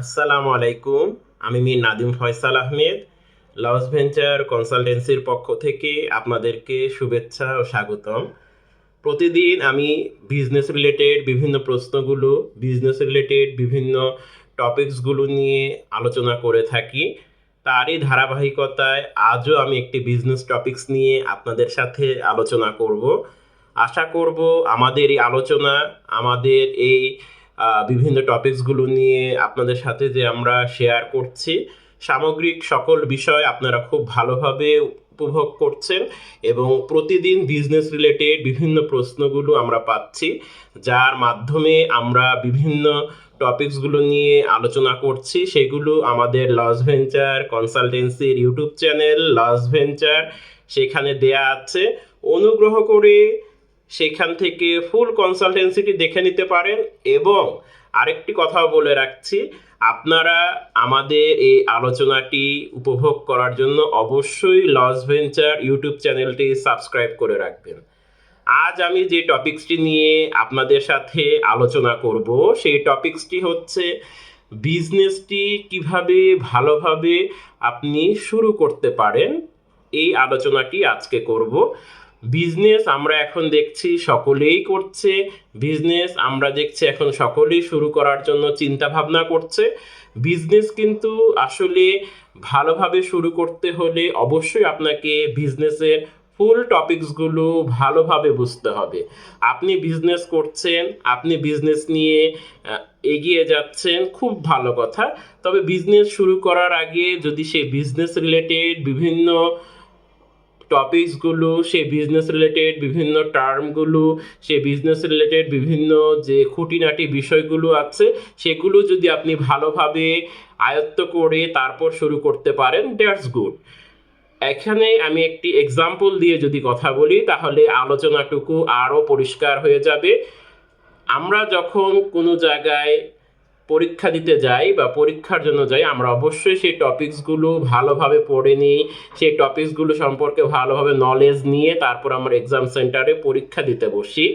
আসসালামু আলাইকুম, আমি মীর নাদিম ফয়সাল আহমেদ লস ভেঞ্চার কনসালটেন্সির পক্ষ থেকে আপনাদেরকে শুভেচ্ছা ও স্বাগতম। প্রতিদিন আমি বিজনেস রিলেটেড বিভিন্ন প্রশ্নগুলো বিজনেস রিলেটেড বিভিন্ন টপিকসগুলো নিয়ে আলোচনা করে থাকি। তারই ধারাবাহিকতায় আজও আমি একটি বিজনেস টপিকস নিয়ে আপনাদের সাথে আলোচনা করব। আশা করব আমাদের এই আলোচনা, আমাদের এই বিভিন্ন টপিকসগুলো নিয়ে আপনাদের সাথে যে আমরা শেয়ার করছি, সামগ্রিক সকল বিষয় আপনারা খুব ভালোভাবে উপভোগ করছেন এবং প্রতিদিন বিজনেস রিলেটেড বিভিন্ন প্রশ্নগুলো আমরা পাচ্ছি, যার মাধ্যমে আমরা বিভিন্ন টপিকসগুলো নিয়ে আলোচনা করছি। সেগুলো আমাদের লস ভেঞ্চার কনসালটেন্সির ইউটিউব চ্যানেল লস ভেঞ্চার সেখানে দেয়া আছে। অনুগ্রহ করে সেখান থেকে ফুল কনসালটেন্সিটি দেখে নিতে পারেন এবং আরেকটি কথাও বলে রাখছি, আপনারা আমাদের এই আলোচনাটি উপভোগ করার জন্য অবশ্যই লস ভেঞ্চার ইউটিউব চ্যানেলটি সাবস্ক্রাইব করে রাখবেন। আজ আমি যে টপিকসটি নিয়ে আপনাদের সাথে আলোচনা করব, সেই টপিকসটি হচ্ছে বিজনেসটি কীভাবে ভালোভাবে আপনি শুরু করতে পারেন, এই আলোচনাটি আজকে করব। বিজনেস আমরা এখন দেখছি সকলেই করছে। বিজনেস আমরা দেখছি এখন সকলেই শুরু করার জন্য চিন্তা ভাবনা করছে। বিজনেস কিন্তু আসলে ভালোভাবে শুরু করতে হলে অবশ্যই আপনাকে বিজনেসের ফুল টপিকসগুলো ভালোভাবে বুঝতে হবে। আপনি বিজনেস করছেন, আপনি বিজনেস নিয়ে এগিয়ে যাচ্ছেন, খুব ভালো কথা। তবে বিজনেস শুরু করার আগে যদি সে বিজনেস রিলেটেড বিভিন্ন টপিকসগুলো সে বিজনেস রিলেটেড বিভিন্ন টার্মগুলো সে বিজনেস রিলেটেড বিভিন্ন যে খুঁটিনাটি বিষয়গুলো আছে, সেগুলো যদি আপনি ভালোভাবে আয়ত্ত করে তারপর শুরু করতে পারেন দ্যাটস গুড এখানে আমি একটি এক্সাম্পল দিয়ে যদি কথা বলি, তাহলে আলোচনাটুকু আরও পরিষ্কার হয়ে যাবে। আমরা যখন কোনো জায়গায় পরীক্ষা দিতে যাই বা পরীক্ষার জন্য যাই, আমরা অবশ্যই সেই টপিকসগুলো ভালোভাবে পড়ে নিই। সেই টপিকসগুলো সম্পর্কে ভালোভাবে নলেজ নিয়ে তারপর আমরা এক্সাম সেন্টারে পরীক্ষা দিতে বসি।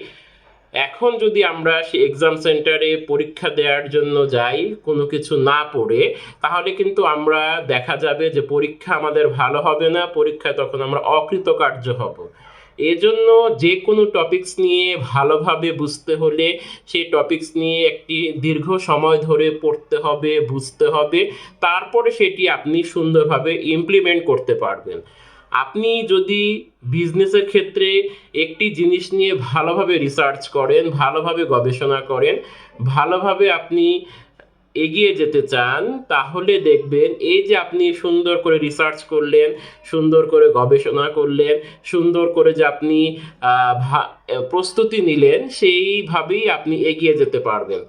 এখন যদি আমরা সেই এক্সাম সেন্টারে পরীক্ষা দেওয়ার জন্য যাই, কোনো কিছু না পড়ে, তাহলে কিন্তু আমরা দেখা যাবে যে পরীক্ষা আমাদের ভালো হবে না, পরীক্ষায় তখন আমরা অকৃতকার্য হব। এজন্য যে কোনো টপিকস নিয়ে ভালোভাবে বুঝতে হলে সেই টপিকস নিয়ে একটি দীর্ঘ সময় ধরে পড়তে হবে, বুঝতে হবে। তারপরে সেটি আপনি সুন্দরভাবে ইমপ্লিমেন্ট করতে পারবেন। আপনি যদি বিজনেসের ক্ষেত্রে একটি জিনিস নিয়ে ভালোভাবে রিসার্চ করেন, ভালোভাবে গবেষণা করেন, ভালোভাবে আপনি এগিয়ে যেতে চান, তাহলে দেখবেন এই যে আপনি সুন্দর করে রিসার্চ করলেন, সুন্দর করে গবেষণা করলেন, সুন্দর করে যে আপনি প্রস্তুতি নিলেন, সেইভাবেই আপনি এগিয়ে যেতে পারবেন।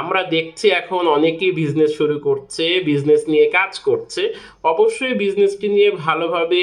আমরা দেখছি এখন অনেকেই বিজনেস শুরু করছে বিজনেস নিয়ে কাজ করছে। অবশ্যই বিজনেসটি নিয়ে ভালোভাবে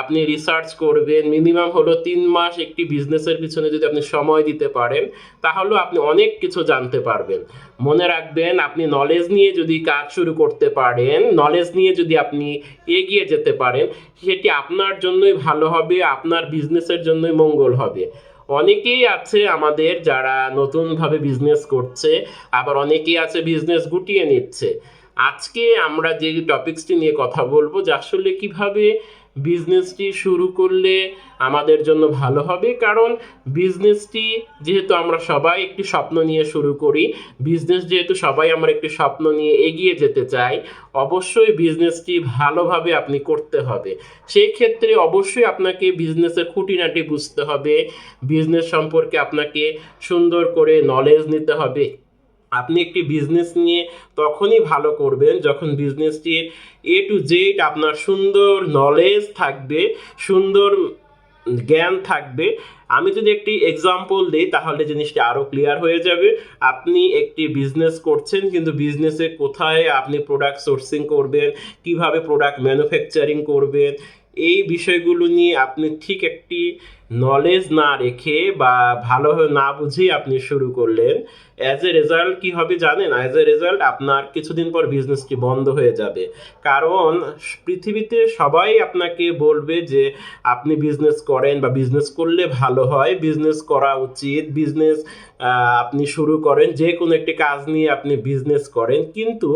আপনি রিসার্চ করবেন। মিনিমাম হলো তিন মাস একটি বিজনেসের পিছনে যদি আপনি সময় দিতে পারেন, তাহলেও আপনি অনেক কিছু জানতে পারবেন। মনে রাখবেন, আপনি নলেজ নিয়ে যদি কাজ শুরু করতে পারেন নলেজ নিয়ে যদি আপনি এগিয়ে যেতে পারেন, সেটি আপনার জন্যই ভালো হবে, আপনার বিজনেসের জন্যই মঙ্গল হবে। অনেকেই আছে আমাদের যারা নতুনভাবে বিজনেস করছে, আবার অনেকেই আছে বিজনেস গুটিয়ে নিচ্ছে। আজকে আমরা যে টপিকসটি নিয়ে কথা বলব, যে আসলে কীভাবে বিজনেসটি শুরু করলে আমাদের জন্য ভালো হবে, কারণ বিজনেসটি যেহেতু আমরা সবাই একটি স্বপ্ন নিয়ে শুরু করি বিজনেস যেহেতু সবাই আমরা একটি স্বপ্ন নিয়ে এগিয়ে যেতে চাই, অবশ্যই বিজনেসটি ভালোভাবে আপনি করতে হবে। সেই ক্ষেত্রে অবশ্যই আপনাকে বিজনেসের খুঁটিনাটি বুঝতে হবে বিজনেস সম্পর্কে আপনাকে সুন্দর করে নলেজ নিতে হবে আপনি একটি বিজনেস নিয়ে তখনই ভালো করবেন যখন বিজনেসটির এ টু জেড আপনার সুন্দর নলেজ থাকবে, সুন্দর জ্ঞান থাকবে। আমি যদি একটি এক্সাম্পল দিই, তাহলে জিনিসটা আরও ক্লিয়ার হয়ে যাবে। আপনি একটি বিজনেস করছেন, কিন্তু বিজনেসে কোথায় আপনি প্রোডাক্ট সোর্সিং করবেন, কীভাবে প্রোডাক্ট ম্যানুফ্যাকচারিং করবেন, এই বিষয়গুলো নিয়ে আপনি ঠিক একটি নলেজ না রেখে বা ভালোভাবে না বুঝেই আপনি শুরু করলেন অ্যাজ এ রেজাল্ট কি হবে জানেন? অ্যাজ এ রেজাল্ট আপনার কিছুদিন পর বিজনেসটি বন্ধ হয়ে যাবে। কারণ পৃথিবীতে সবাই আপনাকে বলবে যে আপনি বিজনেস করেন বা বিজনেস করলে ভালো হয় বিজনেস করা উচিত বিজনেস আপনি শুরু করেন, যে কোনো একটি কাজ নিয়ে আপনি বিজনেস করেন। কিন্তু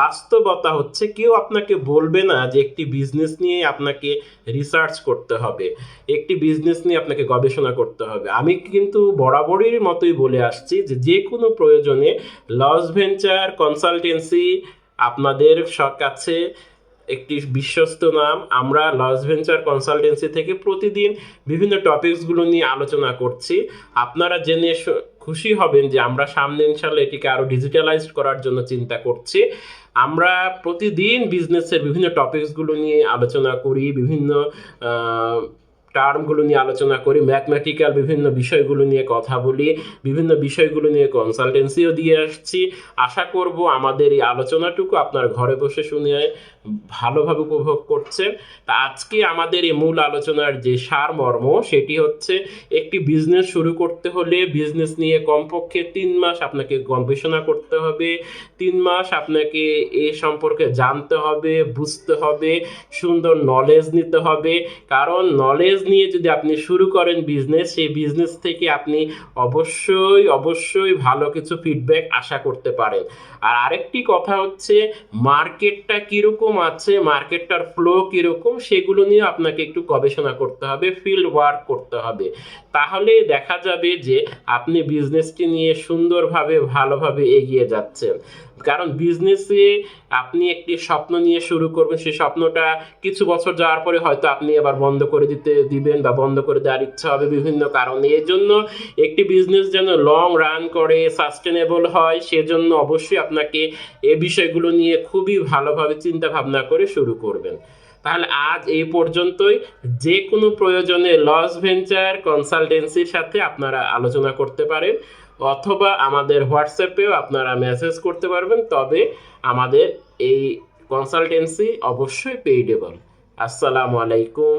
বাস্তবতা হচ্ছে কেউ আপনাকে বলবে না যে একটি বিজনেস নিয়ে আপনাকে রিসার্চ করতে হবে। একটি বিজনেস নিয়ে আপনাকে গবেষণা করতে হবে। আমি কিন্তু বরাবরের মতোই বলে আসছি যে যে কোনো প্রয়োজনে লস ভেঞ্চার কনসালটেন্সি আপনাদের কাছে একটি বিশ্বস্ত নাম। আমরা লস ভেঞ্চার কনসালটেন্সি থেকে প্রতিদিন বিভিন্ন টপিকসগুলো নিয়ে আলোচনা করছি। আপনারা জেনে খুশি হবেন যে আমরা সামনে ইনশাল্লাহ এটিকে আরও ডিজিটালাইজড করার জন্য চিন্তা করছি। আমরা প্রতিদিন বিজনেসের বিভিন্ন টপিকসগুলো নিয়ে আলোচনা করি, বিভিন্ন টার্মগুলো নিয়ে আলোচনা করি ম্যাথমেটিক্যাল বিভিন্ন বিষয়গুলো নিয়ে কথা বলি, বিভিন্ন বিষয়গুলো নিয়ে কনসালটেন্সিও দিয়ে আসছি। আশা করব আমাদের এই আলোচনাটুকু আপনার ঘরে বসে শুনে ভালোভাবে উপভোগ করছেন তা আজকে আমাদের এই মূল আলোচনার যে সারমর্ম, সেটি হচ্ছে একটি বিজনেস শুরু করতে হলে বিজনেস নিয়ে কমপক্ষে তিন মাস আপনাকে গবেষণা করতে হবে, তিন মাস আপনাকে এ সম্পর্কে জানতে হবে, বুঝতে হবে, সুন্দর নলেজ নিতে হবে। কারণ নলেজ নিয়ে যদি আপনি শুরু করেন বিজনেস সেই বিজনেস থেকে আপনি অবশ্যই অবশ্যই ভালো কিছু ফিডব্যাক আশা করতে পারেন। আর আরেকটি কথা হচ্ছে, মার্কেটটা কীরকম আছে, মার্কেটটার ফ্লো কীরকম, সেগুলো নিয়ে আপনাকে একটু গবেষণা করতে হবে ফিল্ড ওয়ার্ক করতে হবে। তাহলে দেখা যাবে যে, আপনি বিজনেসটি নিয়ে সুন্দরভাবে, ভালোভাবে এগিয়ে যাচ্ছেন। কারণ বিজনেসে আপনি একটি স্বপ্ন নিয়ে শুরু করবেন, সেই স্বপ্নটা কিছু বছর যাওয়ার পরে হয়তো আপনি আবার বন্ধ করে দিতে, দিবেন বা বন্ধ করে দেওয়ার ইচ্ছা হবে বিভিন্ন কারণে। এর জন্য একটি বিজনেস যেন লং রান করে সাস্টেনেবল হয়, সেজন্য অবশ্যই আপনাকে এ বিষয়গুলো নিয়ে খুবই ভালোভাবে চিন্তা ভাবনা করে শুরু করবেন। তাহলে আজ এই পর্যন্তই। যে কোনো প্রয়োজনে লস ভেঞ্চার কনসালটেন্সির সাথে আপনারা আলোচনা করতে পারেন অথবা আমাদের হোয়াটসঅ্যাপেও আপনারা মেসেজ করতে পারবেন। তবে আমাদের এই কনসালটেন্সি অবশ্যই পেইডেবল। আসসালামু আলাইকুম।